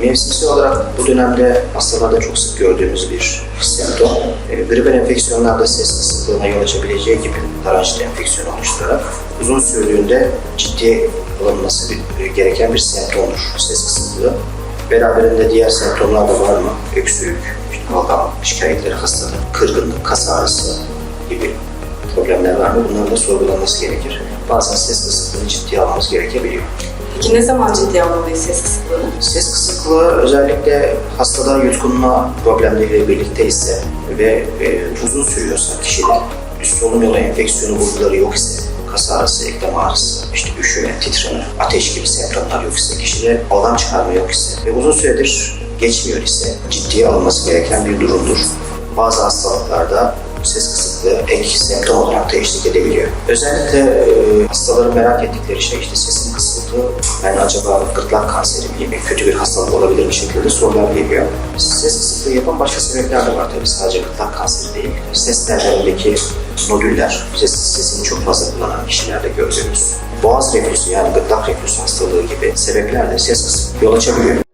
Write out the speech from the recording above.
Mevsimsel olarak bu dönemde hastalarda çok sık gördüğümüz bir semptom. E, gribal enfeksiyonlarda ses kısıklığına yol açabileceği gibi paranjit enfeksiyonu oluşturarak uzun sürdüğünde ciddi alınması bir- gereken bir semptomdur ses kısıklığı. Beraberinde diğer semptomlar da var mı? Öksürük, balgam şikayetleri, hastalık, kırgınlık, kas ağrısı gibi problemler var mı? Bunların da sorgulanması gerekir. Bazen ses kısıklığını ciddiye almamız gerekebiliyor. Peki ne zaman ciddiye almalıyız ses kısıklığını? Ses kısıklığı özellikle hastada yutkunma problemleriyle birlikte ise ve e, uzun sürüyorsa kişide üst solunum yolu enfeksiyonu bulguları yok ise kas ağrısı, eklem ağrısı, işte üşüme, titreme, ateş gibi semptomlar yok ise, kişide balgam çıkarma yok ise ve uzun süredir geçmiyor ise ciddiye alınması gereken bir durumdur. Bazı hastalıklarda ses kısıklığı ek semptom olarak da eşlik edebiliyor. Özellikle e, hastaların merak ettikleri şey işte sesin kısıldığı, ben acaba gırtlak kanseri miyim, kötü bir hastalık olabilir mi şeklinde sorular geliyor. Ses kısıklığı yapan başka sebepler de var tabii sadece gırtlak kanseri değil. Ses tellerindeki nodüller, ses, sesini çok fazla kullanan kişilerde gördüğümüz boğaz reflüsü yani gırtlak reflüsü hastalığı gibi sebepler de ses kısıklığı yol açabiliyor.